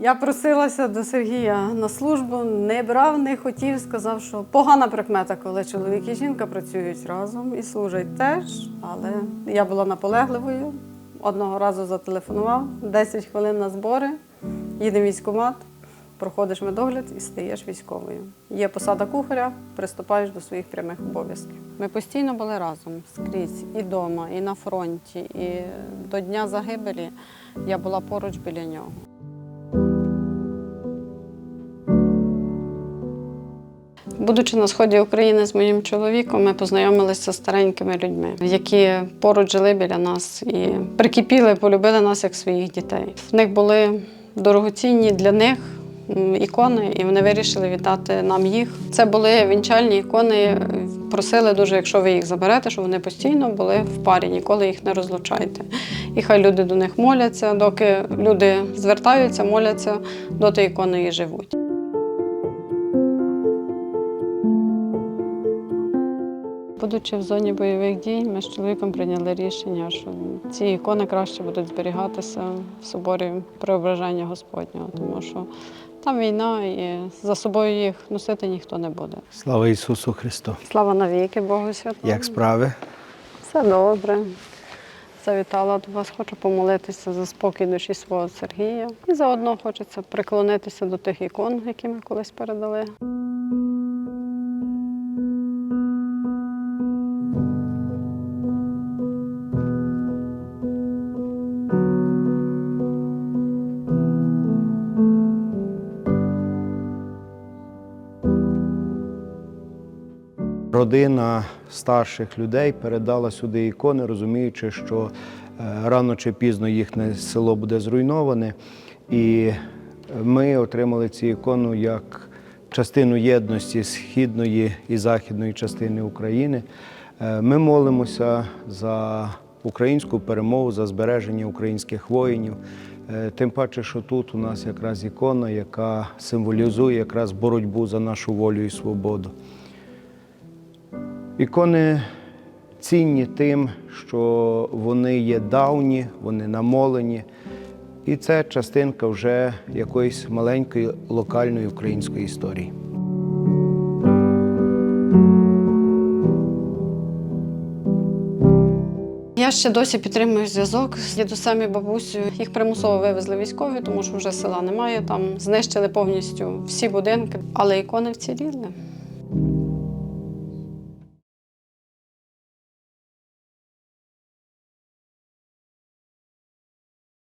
Я просилася до Сергія на службу, не брав, не хотів, сказав, що погана прикмета, коли чоловік і жінка працюють разом і служать теж. Але я була наполегливою. Одного разу зателефонував, 10 хвилин на збори, їде військкомат, проходиш медогляд і стаєш військовою. Є посада кухаря, приступаєш до своїх прямих обов'язків. Ми постійно були разом скрізь, і вдома, і на фронті, і до дня загибелі я була поруч біля нього. Будучи на сході України з моїм чоловіком, ми познайомилися з старенькими людьми, які поруч жили біля нас і прикипіли, полюбили нас як своїх дітей. В них були дорогоцінні для них ікони, і вони вирішили віддати нам їх. Це були вінчальні ікони. Просили дуже, якщо ви їх заберете, щоб вони постійно були в парі, ніколи їх не розлучайте. І хай люди до них моляться, доки люди звертаються, моляться, доти ікони і живуть. Будучи в зоні бойових дій, ми з чоловіком прийняли рішення, що ці ікони краще будуть зберігатися в соборі Преображення Господнього, тому що там війна і за собою їх носити ніхто не буде. Слава Ісусу Христу! Слава навіки Богу Святому. Як справи? Все добре. Завітала до вас, хочу помолитися за спокій душі свого Сергія. І заодно хочеться приклонитися до тих ікон, які ми колись передали. Родина старших людей передала сюди ікони, розуміючи, що е, рано чи пізно їхнє село буде зруйноване. І ми отримали цю ікону як частину єдності східної і західної частини України. Е, Ми молимося за українську перемогу, за збереження українських воїнів. Е, Тим паче, що тут у нас якраз ікона, яка символізує якраз боротьбу за нашу волю і свободу. Ікони цінні тим, що вони є давні, вони намолені, і це частинка вже якоїсь маленької локальної української історії. Я ще досі підтримую зв'язок з дідусем і бабусею. Їх примусово вивезли військові, тому що вже села немає. Там знищили повністю всі будинки, але ікони вціліли.